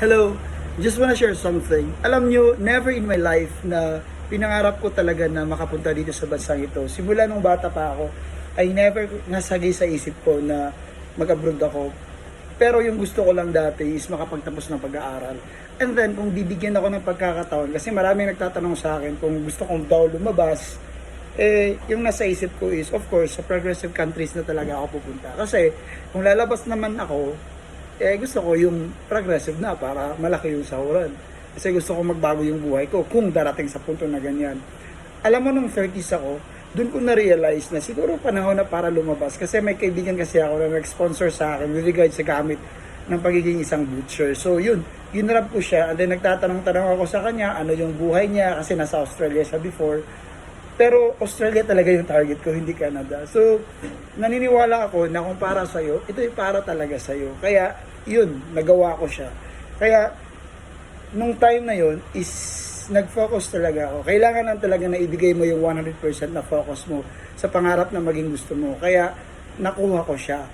Hello, just wanna share something. Alam nyo, never in my life na pinangarap ko talaga na makapunta dito sa bansang ito. Simula nung bata pa ako, ay never nasagay sa isip ko na mag-abroad ako. Pero yung gusto ko lang dati is makapagtapos ng pag-aaral. And then, kung bibigyan ako ng pagkakataon, kasi maraming nagtatanong sa akin kung gusto kong daw lumabas, eh, yung nasa isip ko is, of course, sa progressive countries na talaga ako pupunta. Kasi, kung lalabas naman ako, eh, gusto ko yung progressive na para malaki yung sahuran. Kasi gusto ko magbago yung buhay ko kung darating sa punto na ganyan. Alam mo, nung 30s ako, doon ko na-realize na siguro panahon na para lumabas. Kasi may kaibigan kasi ako na nag-sponsor sa akin with regards sa gamit ng pagiging isang butcher. So yun, ginrab ko siya and then nagtatanong-tanong ako sa kanya ano yung buhay niya kasi nasa Australia siya before. Pero Australia talaga yung target ko, hindi Canada. So, naniniwala ako na kung para sa'yo, ito yung para talaga sa'yo. Kaya, yun, nagawa ko siya. Kaya, nung time na yun, is nag-focus talaga ako. Kailangan lang talaga na ibigay mo yung 100% na focus mo sa pangarap na maging gusto mo. Kaya, nakuha ko siya.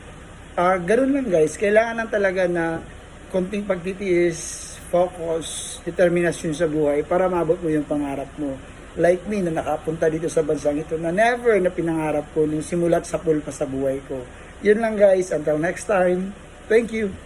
Ah, ganun lang guys, kailangan lang talaga na konting pagtitiis, focus, determinasyon sa buhay para maabot mo yung pangarap mo. Like me na nakapunta dito sa bansang ito na never na pinangarap ko nung simulat sa pool pa sa buhay ko. Yun lang guys, until next time, thank you!